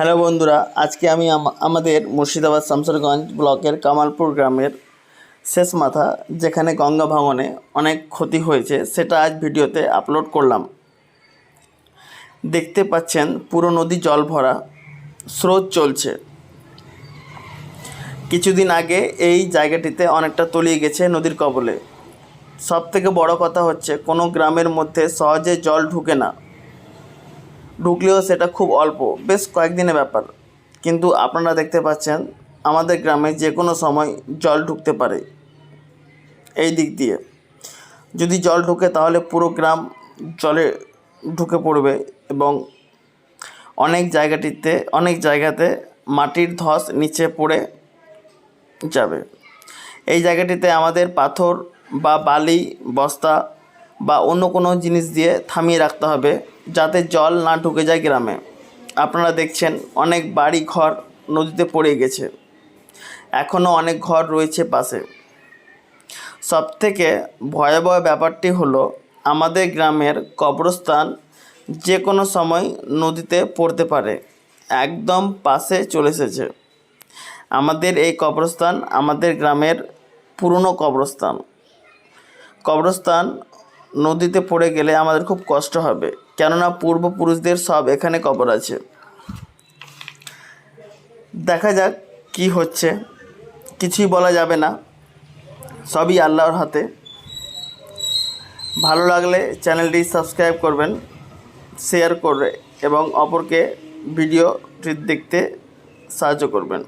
Hello বন্ধুরা, আজকে আমি আমাদের মুর্শিদাবাদ শামসরগঞ্জ ব্লকের কামালপুর গ্রামের শেষ মাথা, যেখানে গঙ্গা ভাঙনে অনেক ক্ষতি হয়েছে, সেটা আজ ভিডিওতে আপলোড করলাম। দেখতে পাচ্ছেন, পুরো নদী জল ভরা, স্রোত চলছে। কিছুদিন আগে এই জায়গাটিতে অনেকটা তলিয়ে গেছে নদীর কবলে। সব থেকে বড় কথা হচ্ছে, কোনো গ্রামের মধ্যে সহজে জল ঢুকে না। ঢুকলেও সেটা খুব অল্প, বেশ কয়েকদিনের ব্যাপার। কিন্তু আপনারা দেখতে পাচ্ছেন, আমাদের গ্রামে যে কোনো সময় জল ঢুকতে পারে এই দিক দিয়ে। যদি জল ঢুকে তাহলে পুরো গ্রাম জলে ঢুকে পড়বে এবং অনেক জায়গাটিতে, অনেক জায়গাতে মাটির ধস নিচে পড়ে যাবে। এই জায়গাটিতে আমাদের পাথর বা বালি, বস্তা বা অন্য কোনো জিনিস দিয়ে থামিয়ে রাখতে হবে যাতে জল না ঢুকে যায় গ্রামে। আপনারা দেখছেন অনেক বাড়ি ঘর নদীতে পড়ে গেছে। এখনও অনেক ঘর রয়েছে পাশে। সবথেকে ভয়াবহ ব্যাপারটি হলো আমাদের গ্রামের কবরস্থান যে কোনো সময় নদীতে পড়তে পারে, একদম পাশে চলে এসেছে। আমাদের এই কবরস্থান আমাদের গ্রামের পুরনো কবরস্থান। কবরস্থান নদীতে পড়ে গেলে আমাদের খুব কষ্ট হবে। কেননা পূর্বপুরুষদের সব এখানে কবর আছে। দেখা যাক কি হচ্ছে। কিছুই বলা যাবে না। সবই আল্লাহর হাতে। ভালো লাগলে চ্যানেলটি সাবস্ক্রাইব করবেন, শেয়ার করে এবং অপরকে ভিডিওটি দেখতে সাহায্য করবেন।